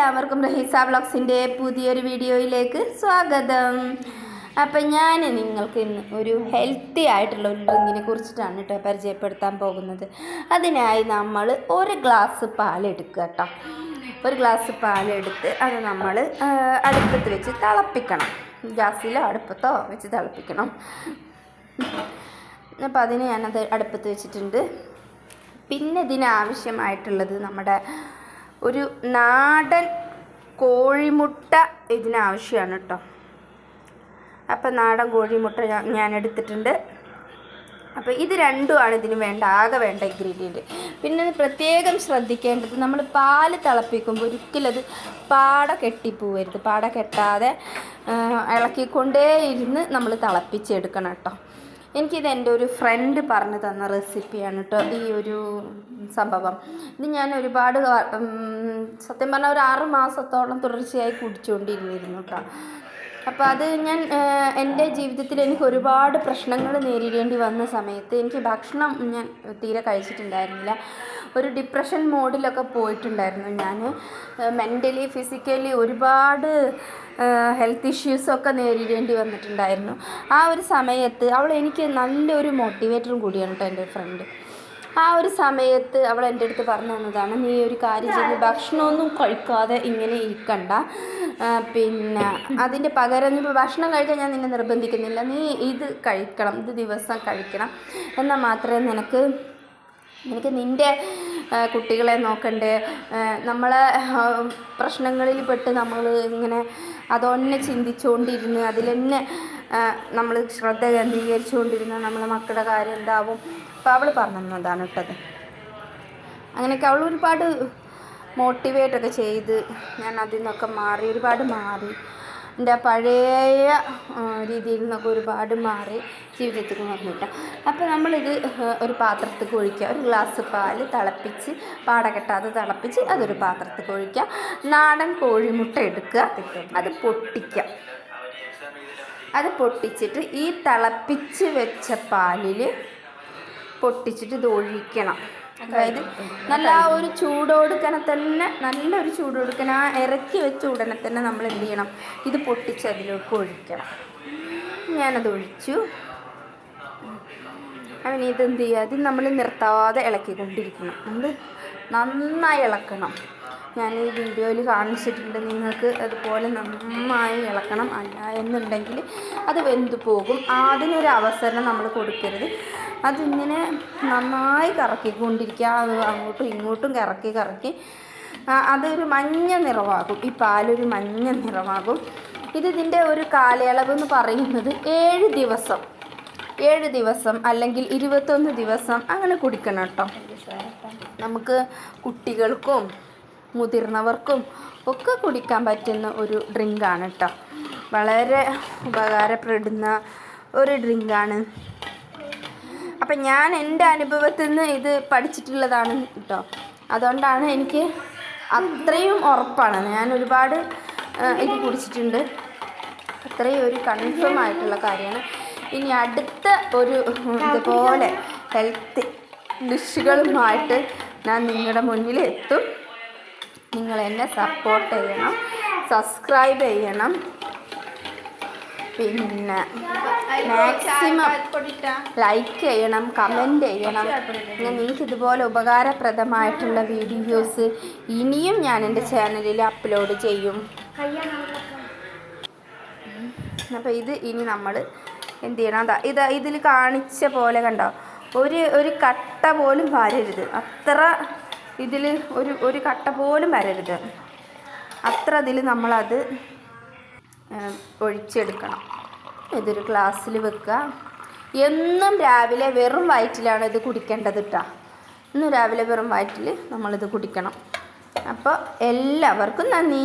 എല്ലാവർക്കും റഹീസ വ്ളോഗ്സിന്റെ പുതിയൊരു വീഡിയോയിലേക്ക് സ്വാഗതം. അപ്പം ഞാൻ നിങ്ങൾക്ക് ഇന്ന് ഒരു ഹെൽത്തി ആയിട്ടുള്ള ഒരു ഡ്രിങ്കിനെ കുറിച്ചിട്ടാണ് കേട്ടോ പരിചയപ്പെടുത്താൻ പോകുന്നത്. അതിനായി നമ്മൾ ഒരു ഗ്ലാസ് പാലെടുക്കുക കേട്ടോ. ഒരു ഗ്ലാസ് പാലെടുത്ത് അത് നമ്മൾ അടുപ്പത്ത് വെച്ച് തിളപ്പിക്കണം. ഗ്യാസിലോ അടുപ്പത്തോ വെച്ച് തിളപ്പിക്കണം. അപ്പോൾ അതിന് ഞാനത് അടുപ്പത്ത് വെച്ചിട്ടുണ്ട്. പിന്നെ ഇതിനാവശ്യമായിട്ടുള്ളത് നമ്മുടെ ഒരു നാടൻ കോഴിമുട്ട ഇതിനാവശ്യമാണ് കേട്ടോ. അപ്പം നാടൻ കോഴിമുട്ട ഞാൻ എടുത്തിട്ടുണ്ട് അപ്പോൾ ഇത് രണ്ടുമാണ് ഇതിന് വേണ്ട ആകെ വേണ്ട ഇൻഗ്രീഡിയന്റ് പിന്നെ പ്രത്യേകം ശ്രദ്ധിക്കേണ്ടത് നമ്മൾ പാൽ തിളപ്പിക്കുമ്പോൾ ഒരിക്കലും അത് പാട കെട്ടിപ്പോവരുത്. പാട കെട്ടാതെ ഇളക്കിക്കൊണ്ടേ ഇരുന്ന് നമ്മൾ തിളപ്പിച്ചെടുക്കണം കേട്ടോ. എനിക്കിത് എന്റെ ഒരു ഫ്രണ്ട് പറഞ്ഞു തന്ന റെസിപ്പിയാണ് കേട്ടോ ഈ ഒരു സംഭവം. ഇത് ഞാൻ ഒരുപാട് സത്യം പറഞ്ഞാൽ ഒരു ആറ് മാസത്തോളം തുടർച്ചയായി കുടിച്ചുകൊണ്ടിരുന്നിരുന്നു കേട്ടോ അപ്പോൾ അത് ഞാൻ എന്റെ ജീവിതത്തിൽ എനിക്ക് ഒരുപാട് പ്രശ്നങ്ങൾ നേരിടേണ്ടി വന്ന സമയത്ത് എനിക്ക് ഭക്ഷണം ഞാൻ തീരെ കഴിച്ചിട്ടുണ്ടായിരുന്നില്ല. ഒരു ഡിപ്രഷൻ മോഡിലൊക്കെ പോയിട്ടുണ്ടായിരുന്നു ഞാൻ മെന്റലി ഫിസിക്കലി ഒരുപാട് ഹെൽത്ത് ഇഷ്യൂസൊക്കെ നേരിടേണ്ടി വന്നിട്ടുണ്ടായിരുന്നു. ആ ഒരു സമയത്ത് അവൾ എനിക്ക് നല്ലൊരു മോട്ടിവേറ്ററും കൂടിയാണ് കേട്ടോ എന്റെ ഫ്രണ്ട് ആ ഒരു സമയത്ത് അവൾ എന്റെ അടുത്ത് പറഞ്ഞു തന്നതാണ് നീ ഒരു കാര്യം ചെയ്ത് ഭക്ഷണമൊന്നും കഴിക്കാതെ ഇങ്ങനെ ഇരിക്കണ്ട. പിന്നെ അതിന്റെ പകരം ഇപ്പോൾ ഭക്ഷണം കഴിക്കാൻ ഞാൻ നിന്നെ നിർബന്ധിക്കുന്നില്ല. നീ ഇത് കഴിക്കണം ഇത് ദിവസം കഴിക്കണം. എന്നാൽ മാത്രമേ നിനക്ക് നിനക്ക് നിന്റെ കുട്ടികളെ നോക്കണ്ടേ. നമ്മളെ പ്രശ്നങ്ങളിൽ പെട്ട് നമ്മൾ ഇങ്ങനെ അതൊന്നെ ചിന്തിച്ചുകൊണ്ടിരുന്ന് അതിൽ തന്നെ നമ്മൾ ശ്രദ്ധ കേന്ദ്രീകരിച്ചുകൊണ്ടിരുന്ന നമ്മളെ മക്കളുടെ കാര്യം എന്താവും? അപ്പോൾ അവൾ പറഞ്ഞു തന്നതാണ് ഇട്ടത് അങ്ങനെയൊക്കെ അവൾ ഒരുപാട് മോട്ടിവേറ്റൊക്കെ ചെയ്ത് ഞാൻ അതിൽ നിന്നൊക്കെ മാറി ഒരുപാട് മാറി. എന്റെ പഴയ രീതിയിൽ നിന്നൊക്കെ ഒരുപാട് മാറി ജീവിതത്തിൽ വന്നിട്ട് അപ്പോൾ നമ്മളിത് ഒരു പാത്രത്തിൽ ഒഴിക്കുക. ഒരു ഗ്ലാസ് പാൽ തിളപ്പിച്ച് പാട കെട്ടാതെ തിളപ്പിച്ച് അതൊരു പാത്രത്തിൽ ഒഴിക്കുക. നാടൻ കോഴിമുട്ട എടുക്കുക. അത് പൊട്ടിക്കുക. അത് പൊട്ടിച്ചിട്ട് ഈ തിളപ്പിച്ച് വെച്ച പാലിൽ പൊട്ടിച്ചിട്ട് ഇത് ഒഴിക്കണം. അതായത് നല്ല ആ ഒരു ചൂടോടുക്കനെ തന്നെ നല്ലൊരു ചൂടോടുക്കനെ ആ ഇറക്കി വെച്ച ഉടനെ തന്നെ നമ്മൾ എന്ത് ചെയ്യണം? ഇത് പൊട്ടിച്ച് അതിലേക്ക് ഒഴിക്കണം. ഞാനത് ഒഴിച്ചു. അവൻ ഇതെന്ത് ചെയ്യുക? അത് നമ്മൾ നിർത്താതെ ഇളക്കിക്കൊണ്ടിരിക്കണം. നമ്മൾ നന്നായി ഇളക്കണം. ഞാൻ ഈ വീഡിയോയിൽ കാണിച്ചിട്ടുണ്ട്. നിങ്ങൾക്ക് അതുപോലെ നന്നായി ഇളക്കണം അല്ല എന്നുണ്ടെങ്കിൽ അത് വെന്തു പോകും. അതിനൊരു അവസരം നമ്മൾ കൊടുക്കരുത്. അതിങ്ങനെ നന്നായി കറക്കിക്കൊണ്ടിരിക്കുക. അത് അങ്ങോട്ടും ഇങ്ങോട്ടും കറക്കി കറക്കി. അതൊരു മഞ്ഞ നിറമാകും. ഈ പാലൊരു മഞ്ഞ നിറമാകും. ഇത് ഇതിന്റെ ഒരു കാലയളവ് എന്ന് പറയുന്നത് ഏഴ് ദിവസം. ഏഴ് ദിവസം അല്ലെങ്കിൽ ഇരുപത്തൊന്ന് ദിവസം അങ്ങനെ കുടിക്കണം കേട്ടോ. നമുക്ക് കുട്ടികൾക്കും മുതിർന്നവർക്കും ഒക്കെ കുടിക്കാൻ പറ്റുന്ന ഒരു ഡ്രിങ്കാണ് കേട്ടോ വളരെ ഉപകാരപ്പെടുന്ന ഒരു ഡ്രിങ്കാണ്. അപ്പം ഞാൻ എന്റെ അനുഭവത്തിൽ നിന്ന് ഇത് പഠിച്ചിട്ടുള്ളതാണ് കേട്ടോ അതുകൊണ്ടാണ് എനിക്ക് അത്രയും ഉറപ്പാണ്. ഞാൻ ഒരുപാട് ഇത് കുടിച്ചിട്ടുണ്ട്. അത്രയും ഒരു കൺഫേം ആയിട്ടുള്ള കാര്യമാണ്. ഇനി അടുത്ത ഒരു ഇതുപോലെ ഹെൽത്ത് ഡിഷുകളുമായിട്ട് ഞാൻ നിങ്ങളുടെ മുന്നിൽ എത്തും നിങ്ങൾ എന്നെ സപ്പോർട്ട് ചെയ്യണം സബ്സ്ക്രൈബ് ചെയ്യണം. പിന്നെ മാക്സിമം ലൈക്ക് ചെയ്യണം കമന്റ് ചെയ്യണം. പിന്നെ നിങ്ങൾക്ക് ഇതുപോലെ ഉപകാരപ്രദമായിട്ടുള്ള വീഡിയോസ് ഇനിയും ഞാൻ എന്റെ ചാനലിൽ അപ്ലോഡ് ചെയ്യും. അപ്പോൾ ഇത് ഇനി നമ്മൾ എന്ത് ചെയ്യണം? അതാ ഇത് ഇതിൽ കാണിച്ച പോലെ കണ്ടോ? ഒരു ഒരു കട്ട പോലും വരരുത്. അത്ര ഇതിൽ ഒരു ഒരു കട്ട പോലും വരരുത്. അത്ര അതിൽ നമ്മളത് ഒഴിച്ചെടുക്കണം. ഇതൊരു ഗ്ലാസ്സിൽ വെക്കുക. എന്നും രാവിലെ വെറും വയറ്റിലാണ് ഇത് കുടിക്കേണ്ടത് കേട്ടോ ഇന്നും രാവിലെ വെറും വയറ്റിൽ നമ്മളിത് കുടിക്കണം. അപ്പോൾ എല്ലാവർക്കും നന്ദി.